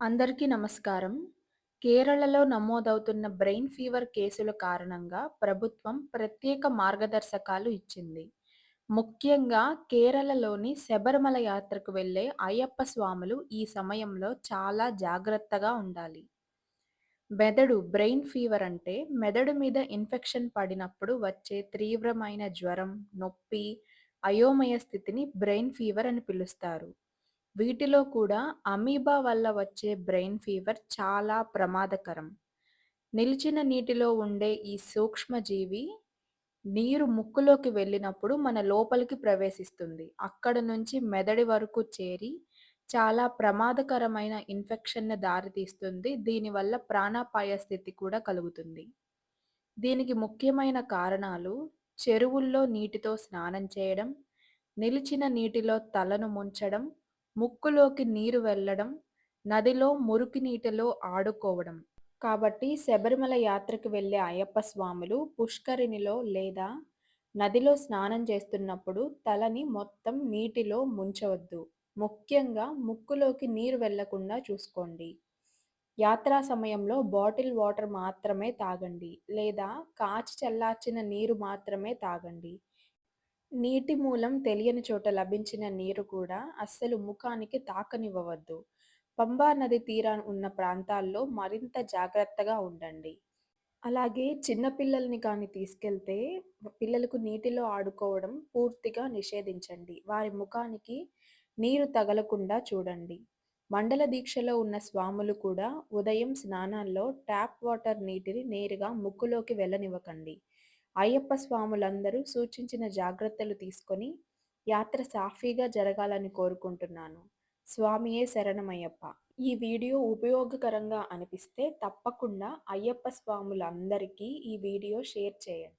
అందరికీ నమస్కారం. కేరళలో నమోదవుతున్న బ్రెయిన్ ఫీవర్ కేసుల కారణంగా ప్రభుత్వం ప్రత్యేక మార్గదర్శకాలు ఇచ్చింది. ముఖ్యంగా కేరళలోని శబరిమల యాత్రకు వెళ్ళే అయ్యప్ప స్వాములు ఈ సమయంలో చాలా జాగ్రత్తగా ఉండాలి. మెదడు బ్రెయిన్ ఫీవర్ అంటే మెదడు మీద ఇన్ఫెక్షన్ పడినప్పుడు వచ్చే తీవ్రమైన జ్వరం, నొప్పి, అయోమయ స్థితిని బ్రెయిన్ ఫీవర్ అని పిలుస్తారు. వీటిలో కూడా అమీబా వల్ల వచ్చే బ్రెయిన్ ఫీవర్ చాలా ప్రమాదకరం. నిలిచిన నీటిలో ఉండే ఈ సూక్ష్మజీవి నీరు ముక్కులోకి వెళ్ళినప్పుడు మన లోపలికి ప్రవేశిస్తుంది. అక్కడ నుంచి మెదడు వరకు చేరి చాలా ప్రమాదకరమైన ఇన్ఫెక్షన్‌ను దారితీస్తుంది. దీనివల్ల ప్రాణాపాయ స్థితి కూడా కలుగుతుంది. దీనికి ముఖ్యమైన కారణాలు చెరువుల్లో నీటితో స్నానం చేయడం, నిలిచిన నీటిలో తలను ముంచడం, ముక్కులోకి నీరు వెళ్ళడం నదిలో మురికి నీటిలో ఆడుకోవడం. కాబట్టి శబరిమల యాత్రకు వెళ్ళే అయ్యప్ప స్వాములు పుష్కరిణిలో లేదా నదిలో స్నానం చేస్తున్నప్పుడు తలని మొత్తం నీటిలో ముంచవద్దు. ముఖ్యంగా ముక్కులోకి నీరు వెళ్ళకుండా చూసుకోండి. యాత్రా సమయంలో బాటిల్ వాటర్ మాత్రమే తాగండి లేదా కాచి చల్లార్చిన నీరు మాత్రమే తాగండి. నీటి మూలం తెలియని చోట లభించిన నీరు కూడా అస్సలు ముఖానికి తాకనివ్వవద్దు. పంబా నది తీరాన ఉన్న ప్రాంతాల్లో మరింత జాగ్రత్తగా ఉండండి. అలాగే చిన్నపిల్లల్ని కానీ తీసుకెళ్తే పిల్లలకు నీటిలో ఆడుకోవడం పూర్తిగా నిషేధించండి. వారి ముఖానికి నీరు తగలకుండా చూడండి. మండల దీక్షలో ఉన్న స్వాములు కూడా ఉదయం స్నానాల్లో ట్యాప్ వాటర్ నీటిని నేరుగా ముక్కులోకి వెళ్ళనివ్వకండి అయ్యప్ప స్వాములందరూ సూచించిన జాగ్రత్తలు తీసుకొని యాత్ర సాఫీగా జరగాలని కోరుకుంటున్నాను. స్వామియే శరణమయ్యప్ప! ఈ వీడియో ఉపయోగకరంగా అనిపిస్తే తప్పకుండా అయ్యప్ప స్వాములందరికీ ఈ వీడియో షేర్ చేయండి.